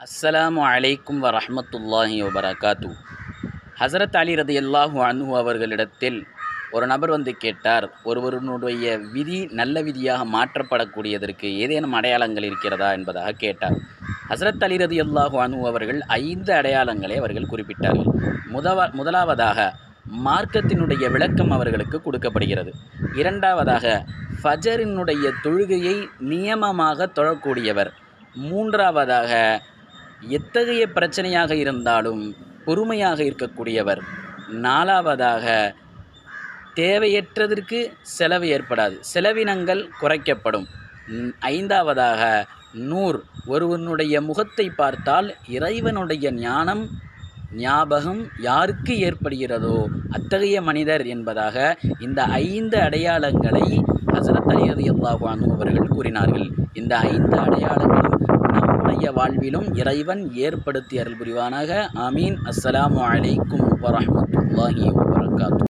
அஸ்ஸலாமு அலைக்கும் வரஹ்மத்துல்லாஹி வபரகாத்து ஹசரத் அலி ரதியல்லாஹு அன்ஹு அவர்களிடத்தில் ஒரு நபர் வந்து கேட்டார் ஒருவருடைய விதி நல்ல விதியாக மாற்றப்படக்கூடியதற்கு ஏதேனும் அடையாளங்கள் இருக்கிறதா? என்பதாக கேட்டார். ஹசரத் அலி ரதியல்லாஹு அன்ஹு அவர்கள் ஐந்து அடையாளங்களை அவர்கள் குறிப்பிட்டார்கள். முதவ முதலாவதாக மார்க்கத்தினுடைய விளக்கம் அவர்களுக்கு கொடுக்கப்படுகிறது. இரண்டாவதாக ஃபஜரினுடைய தொழுகையை நியமமாக தொழக்கூடியவர் மூன்றாவதாக எத்தகைய பிரச்சனையாக இருந்தாலும் பொறுமையாக இருக்கக்கூடியவர் நாலாவதாக தேவையற்றதற்கு செலவு ஏற்படாது. செலவினங்கள் குறைக்கப்படும். ஐந்தாவதாக நூர் ஒருவனுடைய முகத்தை பார்த்தால் இறைவனுடைய ஞானம் ஞாபகம் யாருக்கு ஏற்படுகிறதோ அத்தகைய மனிதர் என்பதாக இந்த ஐந்து அடையாளங்களை ஹசரத் அலி அவர்கள் கூறினார்கள். இந்த ஐந்து அடையாளங்களும் வாழ்விலும் இறைவன் ஏற்படுத்தி அருள் புரிவானாக ஆமீன். அஸ்ஸலாமு அலைக்கும் வரஹ்மத்துல்லாஹி வபரகாத்து